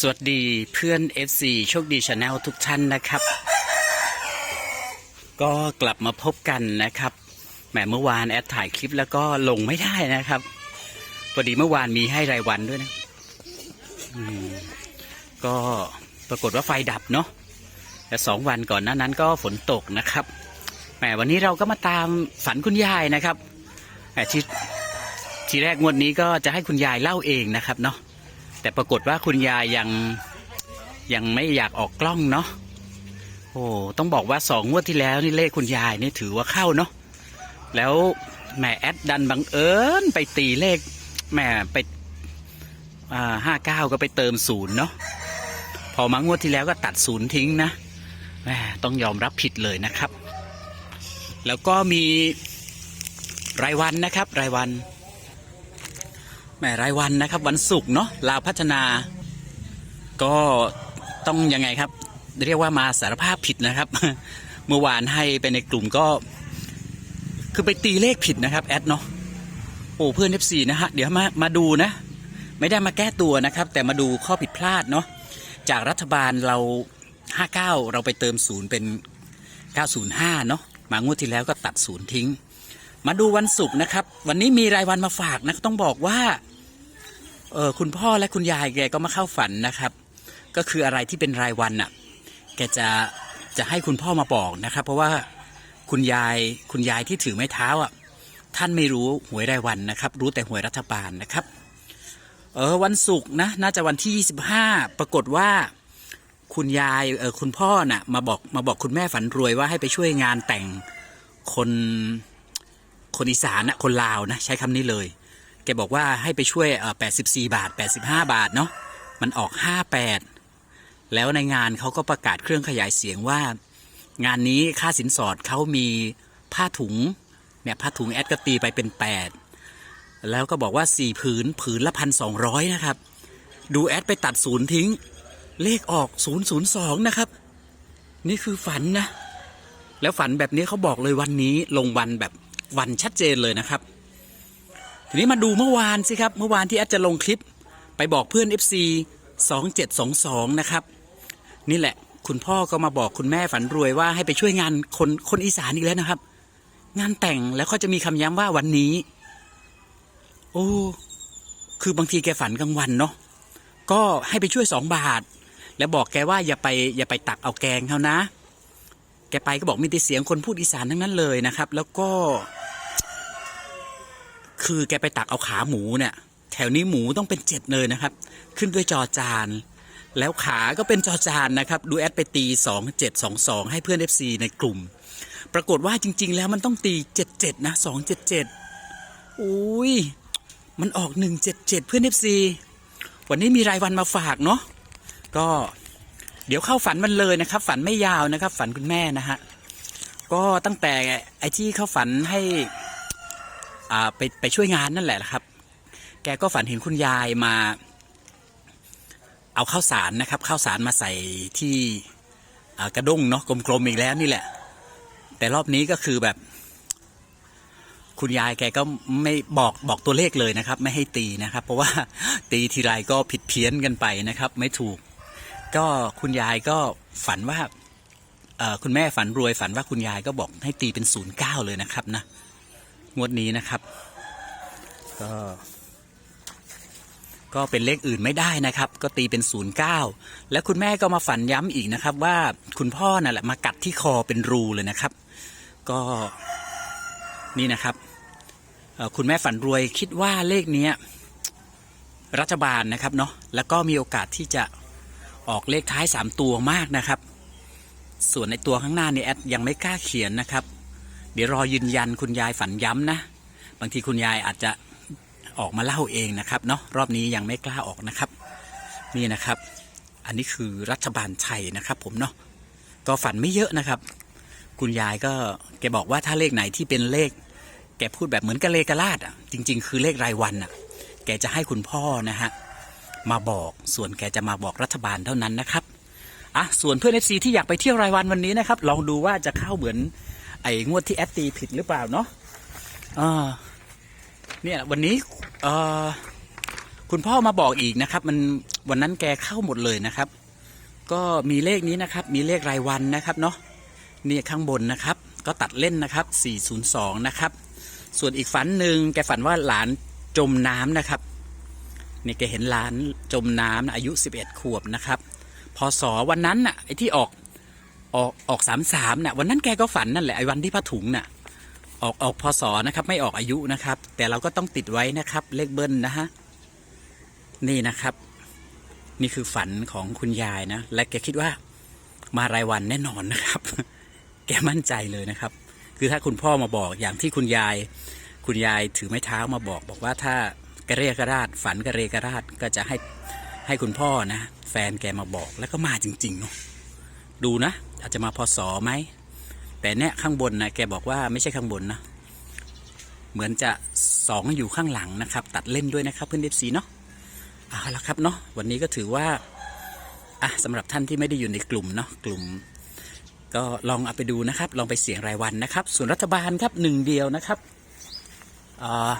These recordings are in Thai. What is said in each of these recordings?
สวัสดีเพื่อน FC โชคดีชาแนลทุกท่านนะครับ ก็กลับมาพบกันนะครับแหมเมื่อวานแอดถ่ายคลิปแล้วก็ลงไม่ได้นะครับพอดีเมื่อวานมีให้รายวันด้วยนะก็ปรากฏว่าไฟดับเนาะแต่สองวันก่อนหน้านั้นก็ฝนตกนะครับแหมวันนี้เราก็มาตามฝันคุณยายนะครับแหมที่ทีแรกงวดนี้ก็จะให้คุณยายเล่าเองนะครับเนาะ แต่ปรากฏว่าคุณยายยังยังไม่อยากออกกล้องเนาะโอ้ต้องบอกว่าสองงวดที่แล้วนี่เลขคุณยายนี่ถือว่าเข้าเนาะแล้วแหม่แอดดันบังเอิญไปตีเลขแหม่ไปอ่าห้าเก้าก็ไปเติมศูนย์เนาะพอมางวดที่แล้วก็ตัดศูนย์ทิ้งนะแหมต้องยอมรับผิดเลยนะครับ แล้วก็มีรายวันนะครับ รายวัน แหมรายวันนะครับ วันศุกร์เนาะลาวพัฒนา ก็ต้องยังไงครับ เรียกว่ามาสารภาพผิดนะครับ เมื่อวานให้ไปในกลุ่มก็ คือไปตีเลขผิดนะครับแอดเนาะโอ้เพื่อน F4 นะฮะเดี๋ยวมามาดูนะ ไม่ได้มาแก้ตัวนะครับ แต่มาดูข้อผิดพลาดเนาะจากรัฐบาลเรา 59 เราไปเติมศูนย์เป็น 905 เนาะมางวดที่แล้วก็ตัดศูนย์ทิ้ง มาดูวันศุกร์นะครับ วันนี้มีรายวันมาฝากนะต้องบอกว่า เออคุณพ่อและคุณยายแกก็มาเข้าฝันนะครับ ก็คืออะไรที่เป็นรายวันน่ะ แกจะจะให้คุณพ่อมาบอกนะครับ เพราะว่าคุณยายคุณยายที่ถือไม้เท้าอะ ท่านไม่รู้หวยรายวันนะครับ รู้แต่หวยรัฐบาลนะครับ เออวันศุกร์นะน่าจะวันที่ 25 ปรากฏว่าคุณยายเออคุณพ่อน่ะมาบอกมาบอกคุณแม่ฝันรวยว่าให้ไปช่วยงานแต่งคนคนอีสานนะคนลาวนะใช้คำนี้เลย แกบอกว่าให้ไปช่วยเอ่อ84 บาท 85 บาทเนาะมันออก 58 แล้วในงานเขาก็ประกาศเครื่องขยายเสียงว่า งานนี้ค่าสินสอดเขามีผ้าถุงเนี่ยผ้าถุงแอดก็ตีไปเป็น 8 แล้วก็บอกว่า 4 ผืนผืนละพันสองนะครับ ดูแอดไปตัดศูนย์ทิ้ง เลขออก 002 นะครับ นี่คือฝันนะ แล้วฝันแบบนี้เขาบอกเลยวันนี้ลงวันแบบวันชัดเจนเลยนะครับ ทีนี้มาดูเมื่อวานสิครับ เมื่อวานที่แอดจะลงคลิป ไปบอกเพื่อน FC 2722 นะครับ นี่แหละ คุณพ่อก็มาบอกคุณแม่ฝันรวยว่าให้ไปช่วยงานคนคนอีสานอีกแล้วนะครับ งานแต่งแล้วก็จะมีคำย้ำว่าวันนี้ โอ้ คือบางทีแกฝันกลางวันเนาะก็ให้ไปช่วยสองบาท แล้วบอกแกว่าอย่าไปอย่าไปตักเอาแกงเขานะ แกไปก็บอกมีแต่เสียงคนพูดอีสานทั้งนั้นเลยนะครับ แล้วก็ คือแกไปตักเอาขาหมูเนี่ย แถวนี้หมูต้องเป็นเจ็ดเลยนะครับ ขึ้นด้วยจอจาน แล้วขาก็เป็นจอจานนะครับ ดูแอดไปตีสองเจ็ดสองสองให้เพื่อน FC ในกลุ่ม ปรากฏว่าจริง ๆ แล้วมันต้องตีเจ็ดเจ็ดนะสองเจ็ดเจ็ดอุ้ย มันออกหนึ่งเจ็ดเจ็ดเพื่อน FC วันนี้มีรายวันมาฝากเนาะ ก็เดี๋ยวเข้าฝันมันเลยนะครับ ฝันไม่ยาวนะครับ ฝันคุณแม่นะฮะ ก็ตั้งแต่ไอ้ที่เข้าฝันให้ ไปไปช่วยงานนั่นแหละครับ แกก็ฝันเห็นคุณยายมา เอาข้าวสารนะครับข้าวสารมาใส่ที่กระด้งเนาะกลมๆอีกแล้วนี่แหละ แต่รอบนี้ก็คือแบบ คุณยายแกก็ไม่บอกบอกตัวเลขเลยนะครับ ไม่ให้ตีนะครับ เพราะว่าตีทีไรก็ผิดเพี้ยนกันไปนะครับ ไม่ถูก ก็คุณยายก็ฝันว่าคุณแม่ฝันรวยฝันว่าคุณยายก็บอกให้ตีเป็นศูนย์เก้าเลยนะครับนะ งวดนี้นะครับ ก็ ก็เป็นเลขอื่นไม่ได้นะครับ ก็ตีเป็นศูนย์เก้าแล้วคุณแม่ก็มาฝันย้ำอีกนะครับ ว่าคุณพ่อนั่นแหละมากัดที่คอเป็นรูเลยนะครับ ก็นี่นะครับคุณแม่ฝันรวยคิดว่าเลขเนี้ยรัฐบาลนะครับเนาะแล้วก็มีโอกาสที่จะออกเลขท้าย 3 ตัวมากนะครับ ส่วนในตัวข้างหน้านี่แอดยังไม่กล้าเขียนนะครับ เดี๋ยวรอยืนยันคุณยายฝันย้ำนะ บางทีคุณยายอาจจะออกมาเล่าเองนะครับเนาะรอบนี้ยังไม่กล้าออกนะครับ นี่นะครับ อันนี้คือรัฐบาลไทยนะครับผมเนาะก็ฝันไม่เยอะนะครับ คุณยายก็แกบอกว่าถ้าเลขไหนที่เป็นเลข แกพูดแบบเหมือนกะเลกะลาดอะจริง ๆ คือเลขรายวันอะ แกจะให้คุณพ่อนะฮะมาบอกส่วนแกจะมาบอกรัฐบาลเท่านั้นนะครับอะส่วนเพื่อนเอฟซีที่อยากไปเที่ยวรายวันวันนี้นะครับ ลองดูว่าจะเข้าเหมือน ไอ้งวดที่แอดตีผิดหรือเปล่าเนาะอ่าเนี่ยวันนี้เออคุณพ่อมาบอกอีกนะครับ มันวันนั้นแกเข้าหมดเลยนะครับ ก็มีเลขนี้นะครับ มีเลขรายวันนะครับเนาะนี่ข้างบนนะครับ ก็ตัดเล่นนะครับ 402 นะครับ ส่วนอีกฝันหนึ่งแกฝันว่าหลานจมน้ำนะครับนี่แกเห็นหลานจมน้ำอายุ 11 ขวบนะครับ พศวันนั้นน่ะไอ้ที่ออก ออกออกสามสามน่ะวันนั้นแกก็ฝันนั่นแหละไอ้วันที่ผ้าถุงน่ะออกออกพศนะครับ ไม่ออกอายุนะครับ แต่เราก็ต้องติดไว้นะครับ เลขเบิ้ลนะฮะนี่นะครับ นี่คือฝันของคุณยายนะและแกคิดว่ามารายวันแน่นอนนะครับ แกมั่นใจเลยนะครับ คือถ้าคุณพ่อมาบอกอย่างที่คุณยาย คุณยายถือไม้เท้ามาบอก บอกว่าถ้ากระเรกระราดฝันกระเรกระราดก็จะให้ให้คุณพ่อนะ แฟนแกมาบอกแล้วก็มาจริงๆเนาะ ดูนะ อาจจะมาพอสอไหม แต่เนี่ยข้างบนนะแกบอกว่าไม่ใช่ข้างบนนะ เหมือนจะสองอยู่ข้างหลังนะครับ ตัดเล่นด้วยนะครับเพื่อนเอฟซีเนาะเอาละครับเนาะวันนี้ก็ถือว่าอะสำหรับท่านที่ไม่ได้อยู่ในกลุ่มเนาะกลุ่ม ก็ลองเอาไปดูนะครับ ลองไปเสี่ยงรายวันนะครับ ส่วนรัฐบาลครับหนึ่งเดียวนะครับอ่า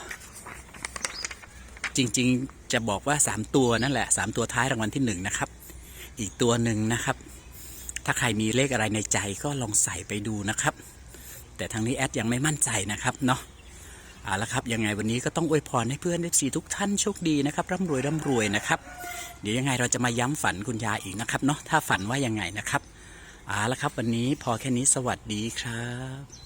จริง ๆ จะบอกว่า 3 ตัวนั่นแหละ 3 ตัวท้ายรางวัลที่ 1 นะครับ อีกตัวหนึ่งนะครับ ถ้าใครมีเลขอะไรในใจก็ลองใส่ไปดูนะครับ แต่ทางนี้แอดยังไม่มั่นใจนะครับเนาะเอาละครับยังไงวันนี้ก็ต้องอวยพรให้เพื่อนเอฟซีทุกท่านโชคดีนะครับร่ำรวยร่ำรวยนะครับ เดี๋ยวยังไงเราจะมาย้ำฝันคุณยายอีกนะครับเนาะถ้าฝันว่ายังไงนะครับเอาละครับวันนี้พอแค่นี้สวัสดีครับ